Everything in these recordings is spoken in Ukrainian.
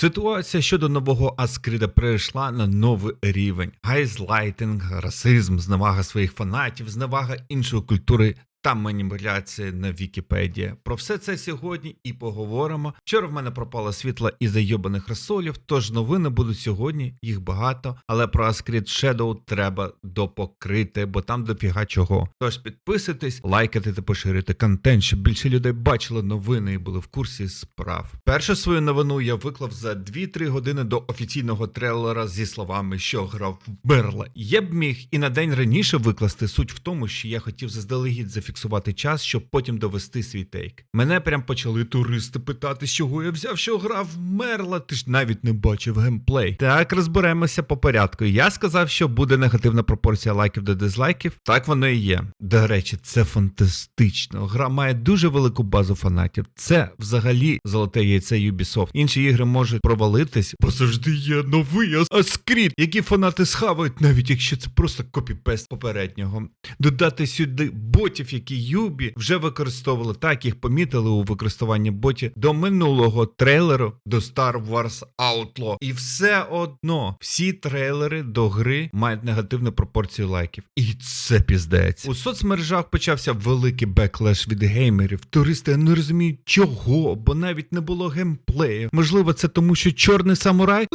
Ситуація щодо нового Аскрида перейшла на новий рівень: гайзлайтинг, расизм, зневага своїх фанатів, зневага іншої культури. Та маніпуляції на Вікіпедії. Про все це сьогодні і поговоримо. Вчора в мене пропало світло із зайобаних розсолів, тож новини будуть сьогодні, їх багато, але про Ascrit Shadow треба допокрити, бо там дофіга чого. Тож підписуйтесь, лайкайте та поширюйте контент, щоб більше людей бачили новини і були в курсі справ. Першу свою новину я виклав за 2-3 години до офіційного трейлера зі словами, що гра вмерла. Я б міг і на день раніше викласти. Суть в тому, що я хотів заздалегідь зафіксувати час, щоб потім довести свій тейк. Мене прям почали туристи питати, з чого я взяв, що гра вмерла. Ти ж навіть не бачив геймплей. Так, розберемося по порядку. Я сказав, що буде негативна пропорція лайків до дизлайків. Так воно і є. До речі, це фантастично. Гра має дуже велику базу фанатів. Це взагалі золоте яйце Ubisoft. Інші ігри можуть провалитись, бо завжди є новий ас- аскріт, які фанати схавають, навіть якщо це просто копіпест попереднього. Додати сюди ботів, які Юбі вже використовували, так їх помітили у використанні ботів до минулого трейлеру до Star Wars Outlaw. І все одно всі трейлери до гри мають негативну пропорцію лайків. І це піздець. У соцмережах почався великий беклеш від геймерів. Туристи не розуміють чого, бо навіть не було геймплею. Можливо, це тому, що чорний самурай.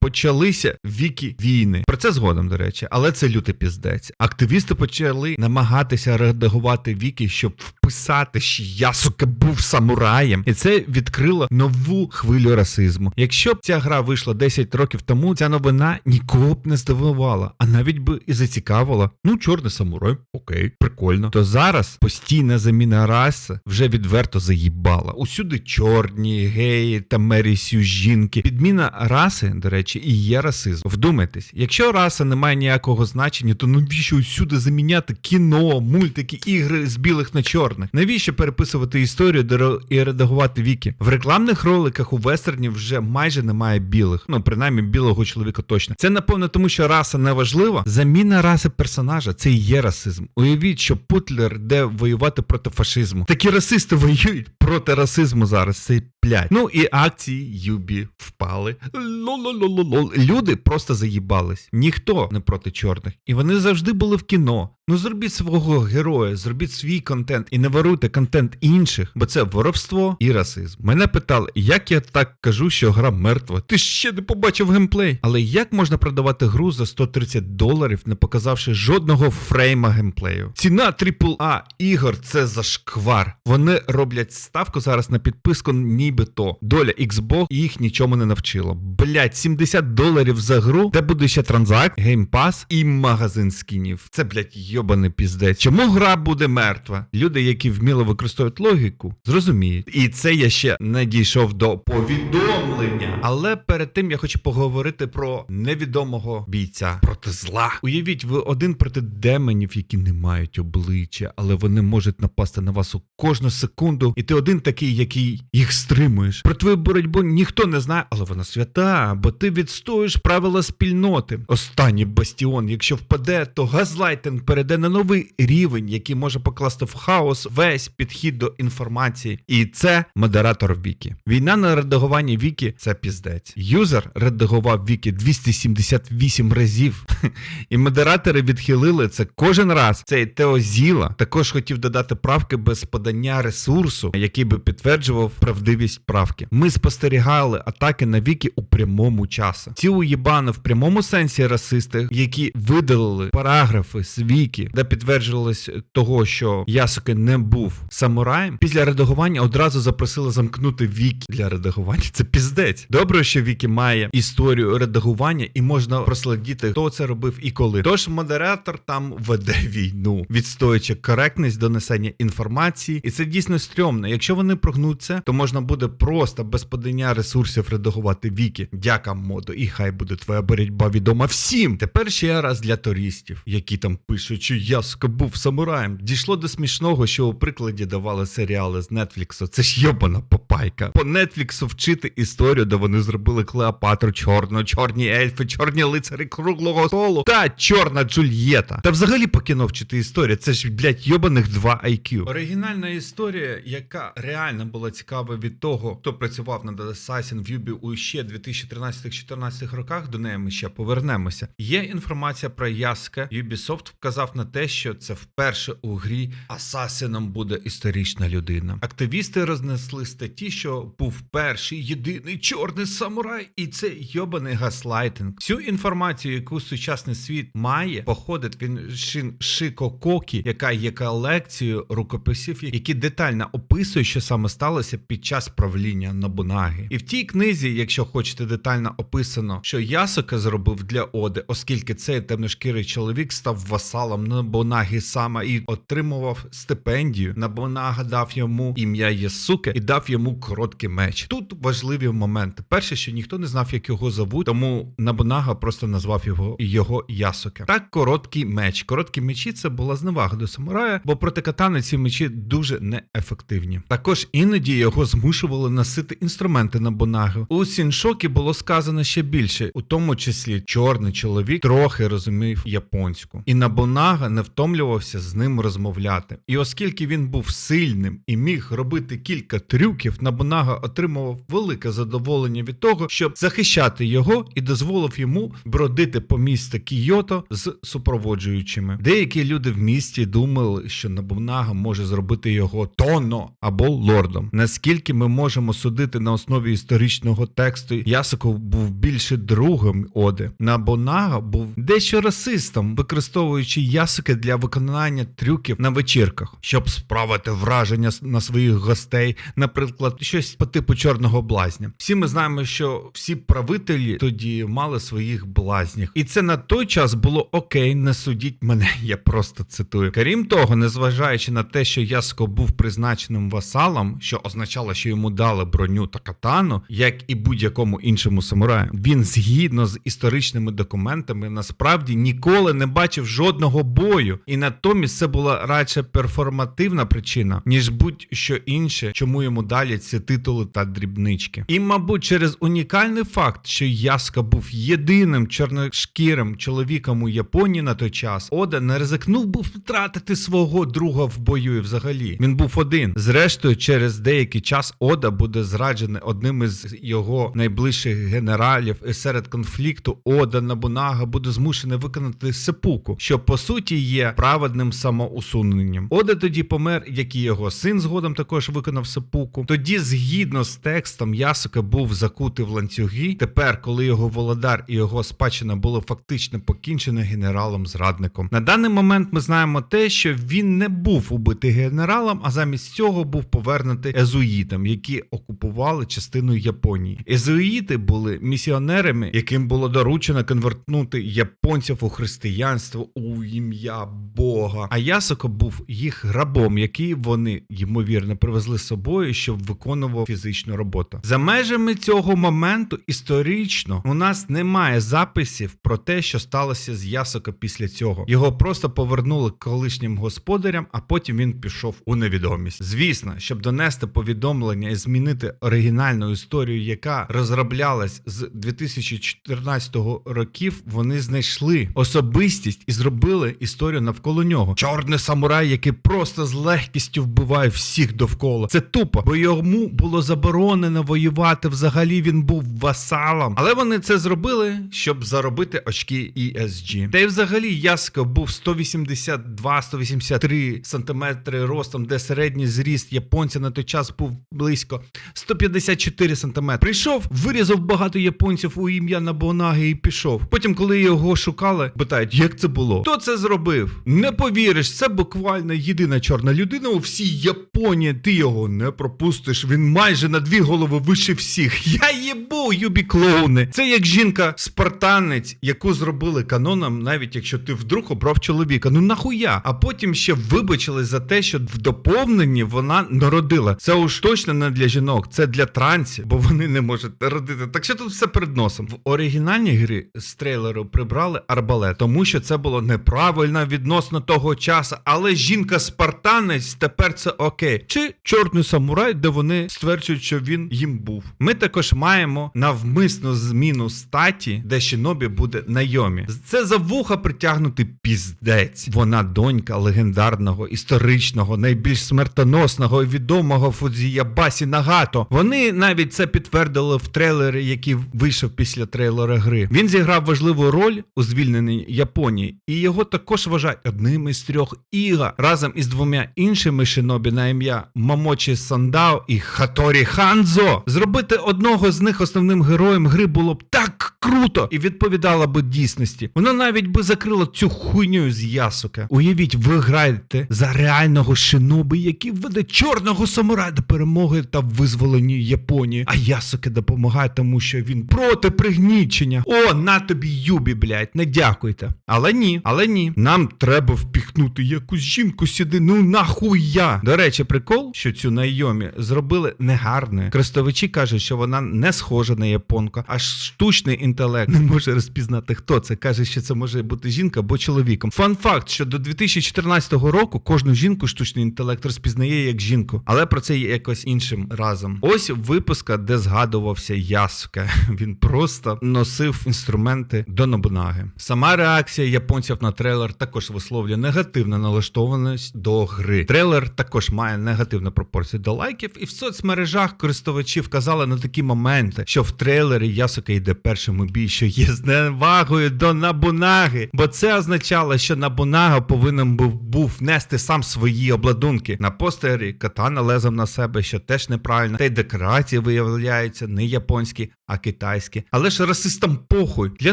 Почалися віки війни. Про це згодом, до речі, але це лютий піздець. Активісти почали намагатися редагувати віки, щоб вписати, що я сука був самураєм, і це відкрило нову хвилю расизму. Якщо б ця гра вийшла 10 років тому, ця новина нікого б не здивувала, а навіть би і зацікавила. Ну, чорний самурай, окей, прикольно. То зараз постійна заміна раси вже відверто заїбала. Усюди чорні, геї та мерісю жінки. Підміна раси, до речі, і є расизм. Вдумайтесь, якщо раса не має ніякого значення, то навіщо усюди заміняти кіно, мультики, ігри з білих на чорних? Навіщо переписувати історію і редагувати віки? В рекламних роликах у вестернів вже майже немає білих. Ну, принаймні, білого чоловіка точно. Це напевно тому, що раса не важлива. Заміна раси персонажа це і є расизм. Уявіть, що Путлер йде воювати проти фашизму. Такі расисти воюють проти расизму зараз. Це блядь. Ну і акції Юбі впали. Лололололол. Люди просто заїбались. Ніхто не проти чорних. І вони завжди були в кіно. Ну зробіть свого героя, зробіть свій контент і не воруйте контент інших, бо це воровство і расизм. Мене питали, як я так кажу, що гра мертва. Ти ще не побачив геймплей. Але як можна продавати гру за 130 доларів, не показавши жодного фрейма геймплею? Ціна AAA ігор це зашквар. Вони роблять ставку зараз на підписку, нібито доля Xbox їх нічому не навчила. Блять, 70 доларів за гру, де буде ще транзакт, геймпас і магазин скінів. Це, блять, йобаний піздець. Чому гра буде мертва? Люди, які вміло використовують логіку, зрозуміють. І це я ще не дійшов до повідомлення. Але перед тим я хочу поговорити про невідомого бійця проти зла. Уявіть, ви один проти демонів, які не мають обличчя, але вони можуть напасти на вас у кожну секунду, і ти один такий, який їх стримуєш. Про твою боротьбу ніхто не знає, але вона свята, бо ти відстоюєш правила спільноти. Останній бастіон, якщо впаде, то газлайтинг перейде на новий рівень, який може покласти в хаос весь підхід до інформації. І це модератор Вікі. Війна на редагуванні Вікі це піздець. Юзер редагував Вікі 278 разів. І модератори відхилили це кожен раз. Цей Теозіла також хотів додати правки без подання ресурсу, який би підтверджував правдивість правки. Ми спостерігали атаки на віки у прямому часі. Ці уєбани в прямому сенсі расисти, які видалили параграфи з віки, де підтверджувалось того, що Ясуке не був самураєм. Після редагування одразу запросили замкнути віки для редагування. Це піздець. Добре, що віки має історію редагування і можна прослідити, хто це робив і коли. Тож модератор там веде війну, відстоюючи коректність донесення інформації, і це дійсно стрьомно. Якщо вони прогнуться, то можна буде просто без подання ресурсів редагувати віки. Дяка моду, і хай буде твоя боротьба відома всім. Тепер ще раз для туристів, які там пишуть, використовуючи я був самураєм, дійшло до смішного, що у прикладі давали серіали з Нетфліксу. Це ж йобана попайка. По Нетфліксу вчити історію, де вони зробили Клеопатру чорну, чорні ельфи, чорні лицари круглого столу та чорна Джульєта. Та взагалі по кіно вчити історію. Це ж, блядь, йобаних 2 IQ. Оригінальна історія, яка реально була цікава від того, хто працював над Assassin в Юбі у ще 2013-14 роках, до неї ми ще повернемося. Є інформація про Яска. Ubisoft вказав на те, що це вперше у грі Асасином буде історична людина. Активісти рознесли статті, що був перший єдиний чорний самурай, і це йобаний гаслайтинг. Всю інформацію, яку сучасний світ має, походить від Шин Шико Кокі, яка є колекцією рукописів, які детально описують, що саме сталося під час правління Нобунаги. І в тій книзі, якщо хочете детально описано, що Ясока зробив для Оди, оскільки цей темношкірий чоловік став васалом Нобунаги сама і отримував стипендію. Нобунага дав йому ім'я Ясуке і дав йому короткий меч. Тут важливі моменти. Перше, що ніхто не знав, як його зовуть, тому Набунага просто назвав його його Ясоке. Так, короткий меч. Короткі мечі це була зневага до самурая, бо проти катани ці мечі дуже неефективні. Також іноді його змушували носити інструменти Набунаги. У Сіншокі було сказано ще більше, у тому числі чорний чоловік трохи розумів японську, і Набунага не втомлювався з ним розмовляти. І оскільки він був сильним і міг робити кілька трюків, Набунага отримував велике задоволення від того, щоб захищати його і дозволив йому бродити по місту Кійото з супроводжуючими. Деякі люди в місті думали, що Набунага може зробити його тоно або лордом. Наскільки ми можемо судити на основі історичного тексту, Ясуко був більше другом Оди. Набунага був дещо расистом, використовуючи ясуки для виконання трюків на вечірках, щоб справити враження на своїх гостей, наприклад, щось по типу чорного блазня. Всі ми знаємо, що всі правителі тоді мали своїх блазнів, і це на той час було окей, не судіть мене, я просто цитую. Крім того, незважаючи на те, що Яско був призначеним васалом, що означало, що йому дали броню та катану, як і будь-якому іншому самураю, він згідно з історичними документами насправді ніколи не бачив жодного бою, і натомість це була радше перформативна причина, ніж будь-що інше, чому йому далі ці титули та дрібнички. І, мабуть, через унікальний факт, що Яска був єдиним чорношкірим чоловіком у Японії на той час, Ода не ризикнув був втратити свого друга в бою і взагалі. Він був один. Зрештою, через деякий час Ода буде зраджений одним із його найближчих генералів, і серед конфлікту Ода Набунага буде змушений виконати сепуку, що по суті є праведним самоусуненням. Ода тоді помер, як і його син згодом також виконав сепуку. Тоді, згідно з текстом, Ясука був закутий в ланцюги. Тепер, коли його володар і його спадщина були фактично покінчені генералом-зрадником. На даний момент ми знаємо те, що він не був убитий генералом, а замість цього був повернутий езуїтам, які окупували частину Японії. Езуїти були місіонерами, яким було доручено конвертнути японців у християнство у ім'я Бога. А Ясоко був їх рабом, який вони ймовірно привезли з собою, щоб виконував фізичну роботу. За межами цього моменту історично у нас немає записів про те, що сталося з Ясоко після цього. Його просто повернули колишнім господарям, а потім він пішов у невідомість. Звісно, щоб донести повідомлення і змінити оригінальну історію, яка розроблялась з 2014 років, вони знайшли особистість і зробили історію навколо нього. Чорний самурай, який просто з легкістю вбиває всіх довкола. Це тупо, бо йому було заборонено воювати. Взагалі він був васалом. Але вони це зробили, щоб заробити очки ESG. Та й взагалі Яско був 182-183 сантиметри ростом, де середній зріст японця на той час був близько 154 сантиметри. Прийшов, вирізав багато японців у ім'я Набонаги і пішов. Потім, коли його шукали, питають, як це було? Хто це зробив? Не повіриш, це буквально єдина чорна людина у всій Японії. Ти його не пропустиш. Він майже на дві голови вище всіх. Я їбу, юбі клоуни. Це як жінка-спартанець, яку зробили каноном, навіть якщо ти вдруг обрав чоловіка. Ну нахуя? А потім ще вибачили за те, що в доповненні вона народила. Це уж точно не для жінок, це для трансів, бо вони не можуть народити. Так що тут все перед носом. В оригінальній грі з трейлеру прибрали арбалет, тому що це було неправильно. відносно того часу, але жінка-спартанець тепер це окей. Чи чорний самурай, де вони стверджують, що він їм був. Ми також маємо навмисну зміну статі, де Шинобі буде Найомі. Це за вуха притягнути піздець. Вона донька легендарного, історичного, найбільш смертоносного і відомого Фудзіябасі Нагато. Вони навіть це підтвердили в трейлері, який вийшов після трейлера гри. Він зіграв важливу роль у звільненій Японії, і його також вважають одним із трьох іга разом із двома іншими шинобі на ім'я Мамочі Сандао і Хаторі Ханзо. Зробити одного з них основним героєм гри було б так круто і відповідало би дійсності. Воно навіть би закрило цю хуйню з ясука. Уявіть, ви граєте за реального шиноби, який веде чорного самурая до перемоги та визволення Японії. А ясуке допомагає, тому що він проти пригнічення. О, на тобі юбі, блядь, не дякуйте. Але ні, але ні. Нам треба впіхнути якусь жінку сюди. Ну нахуя. До речі, прикол, що цю найомі зробили негарною. Користувачі кажуть, що вона не схожа на японка, аж штучний інтелект не може розпізнати, хто це. Каже, що це може бути жінка або чоловіком. Фан факт, що до 2014 року кожну жінку штучний інтелект розпізнає як жінку, але про це є якось іншим разом. Ось випуска, де згадувався Ясуке. Він просто носив інструменти до Нобунаги. Сама реакція японців на трейлер також висловлює негативну налаштованість до гри. Трейлер також має негативну пропорцію до лайків, і в соцмережах користувачі вказали на такі моменти, що в трейлері Ясуке йде першим у бій, що є зневагою до Набунаги, бо це означало, що Набунага повинен був, був нести сам свої обладунки. На постері катана лезом на себе, що теж неправильно, та й декорації виявляються не японські, а китайські. Але ж расистам похуй. Для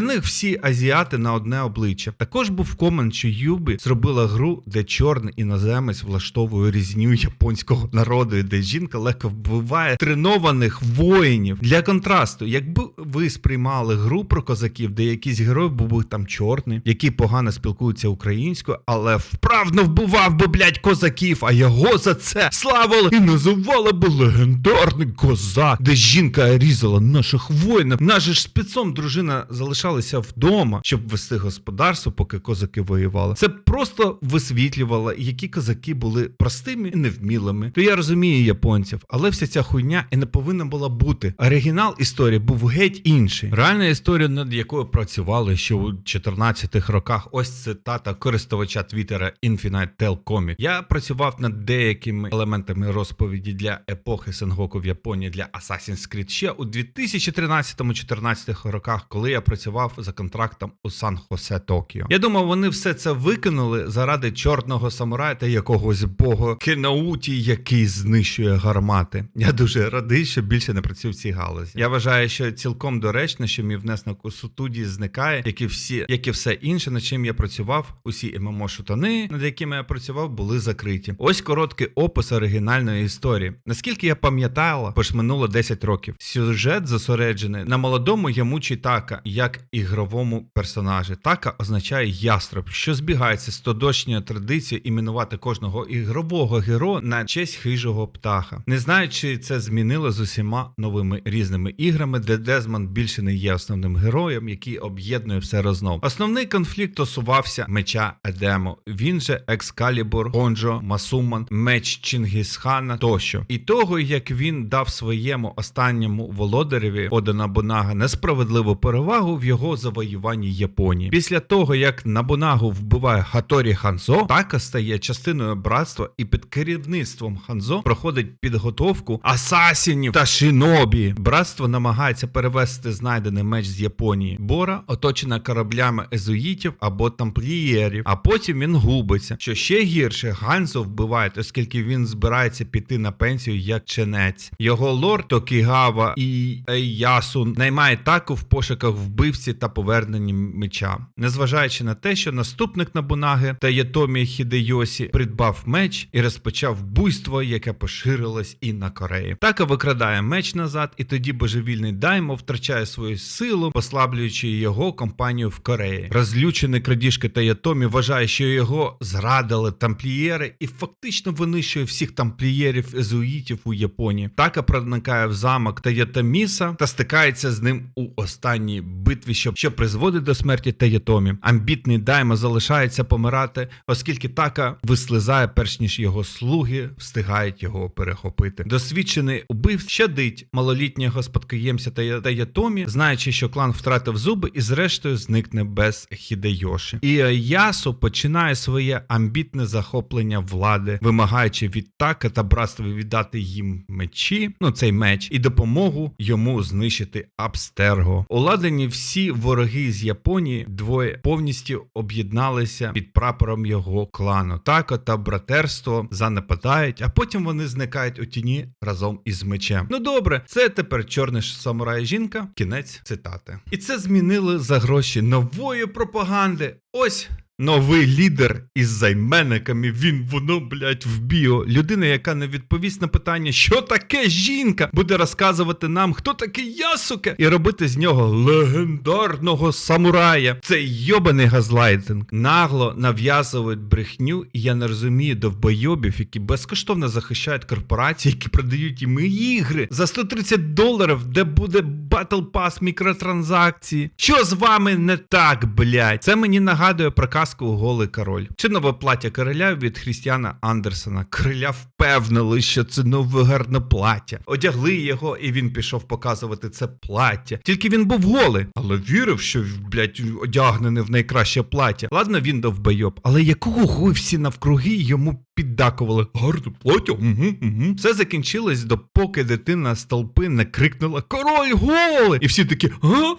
них всі азіати на одне обличчя. Також був комент, що Юбі зробила гру, де чорний іноземець влаштовує різню японського народу, і де жінка легко вбиває тренованих воїнів. Для контрасту, якби ви сприймали гру про козаків, де якийсь герой був там чорний, який погано спілкується українською, але вправно вбивав би, блядь, козаків, а його за це славили і називали би легендарний козак, де жінка різала наших воїнів. Наша ж спецом дружина залишалася вдома, щоб вести господарство, поки козаки воювали. Це просто висвітлювало, які козаки були простими і невмілими. То я розумію японців, але вся ця хуйня і не повинна була бути. Оригінал історії був геть інший. Реальна історія, над якою працювали ще у 14-х роках. Ось цитата користувача Твіттера Infinite Tell Comic. Я працював над деякими елементами розповіді для епохи Сенгоку в Японії для Assassin's Creed ще у 2013-14 роках, коли я працював за контрактом у Сан-Хосе Токіо. Я думав, вони все це викинули заради чорного самурая та якогось бога Кенауті, який знищує гармати. Я дуже радий, що більше не працюю в цій галузі. Я вважаю, що цілком доречно, що мій внесок у студії зникає, як і всі, як і все інше, над чим я працював. Усі ММО шутани, над якими я працював, були закриті. Ось короткий опис оригінальної історії. Наскільки я пам'ятала, бо ж минуло 10 років. Сюжет зосереджений на молодому Ямучі Така, як ігровому персонажі. Така означає ястреб, що збігається з тодочньою традицією іменувати кожного ігрового героя на честь хижого птаха. Не знаю, чи це змінило з усіма новими різними іграми, де Дезмонд більше не є основним героєм, який об'єднує все разом. Основний конфлікт стосувався меча Едему. Він же Екскалібур, Гонджо, Масуман, меч Чингісхана тощо. І того, як він дав своєму останньому володареві Ода Набунага несправедливу перевагу в його завоюванні Японії. Після того, як Набунагу вбиває Хаторі Ханзо, Така стає частиною братства і під керівництвом Ханзо проходить підготовку асасінів та шинобі. Братство намагається перевести знайдений меч з Японії. Бора оточена кораблями езуїтів або тамплієрів, а потім він губиться. Що ще гірше, Ганзо вбивають, оскільки він збирається піти на пенсію як ченець. Його лорд Токігава і Ейясун наймає таку в пошуках вбивці та поверненні меча. Незважаючи на те, що наступник Набунаги та Ятомі Хідейосі придбав меч і розпочав буйство, яке поширилось і на Кореї. Така викрадає меч назад, і тоді божевільний Даймо втрачає свою силу, послаблюючи його компанію в Кореї. Розлючений крадіжки Таятомі вважає, що його зрадили тамплієри і фактично винищує всіх тамплієрів езуїтів у Японії. Така проникає в замок Таятоміса та стикається з ним у останній битві, що, що призводить до смерті Таятомі. Амбітний Даймо залишається помирати, оскільки така вислизає, перш ніж його слуги встигають його перехопити. Досвідчений убив щадить малолітнього спадкоємця Тая- Таятомі, знаючи, що клан втратив зуби і зрештою зникне без Хідейоші. І е, Ясу починає своє амбітне захоплення влади, вимагаючи від Така та братства віддати їм мечі, ну цей меч, і допомогу йому знищити Абстерго. Уладені всі вороги з Японії двоє повністю об'єдналися під прапором його клану. Тако та братерство занепадають, а потім вони зникають у тіні разом із мечем. Ну добре, це тепер чорний самурай жінка. Кінець цитати. І це змінили за гроші нової пропаганди. Ось. Новий лідер із займенниками, він воно, блядь, в біо. Людина, яка не відповість на питання, що таке жінка, буде розказувати нам, хто такий ясуке, і робити з нього легендарного самурая. Це йобаний газлайтинг. Нагло нав'язують брехню, і я не розумію довбойобів, які безкоштовно захищають корпорації, які продають їм ігри за 130 доларів, де буде Battle Pass мікротранзакції. Що з вами не так, блядь? Це мені нагадує про казку Голий король. Чи нове плаття короля від Хрістіана Андерсона. Короля впевнили, що це нове гарне плаття. Одягли його, і він пішов показувати це плаття. Тільки він був голий, але вірив, що блядь, одягнений в найкраще плаття. Ладно, він довбойоб, але якого хуй всі навкруги йому піддакували? Гарне плаття? Угу, угу. Все закінчилось, допоки дитина з толпи не крикнула Король голий! І всі такі, а?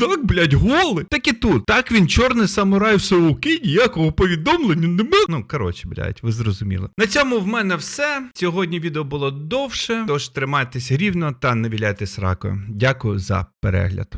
Так, блядь, голий. Так і тут. Так він чорний самурай все окей, ніякого повідомлення нема. Ну, коротше, блядь, ви зрозуміли. На цьому в мене все. Сьогодні відео було довше, тож тримайтеся рівно та не віляйте сракою. Дякую за перегляд.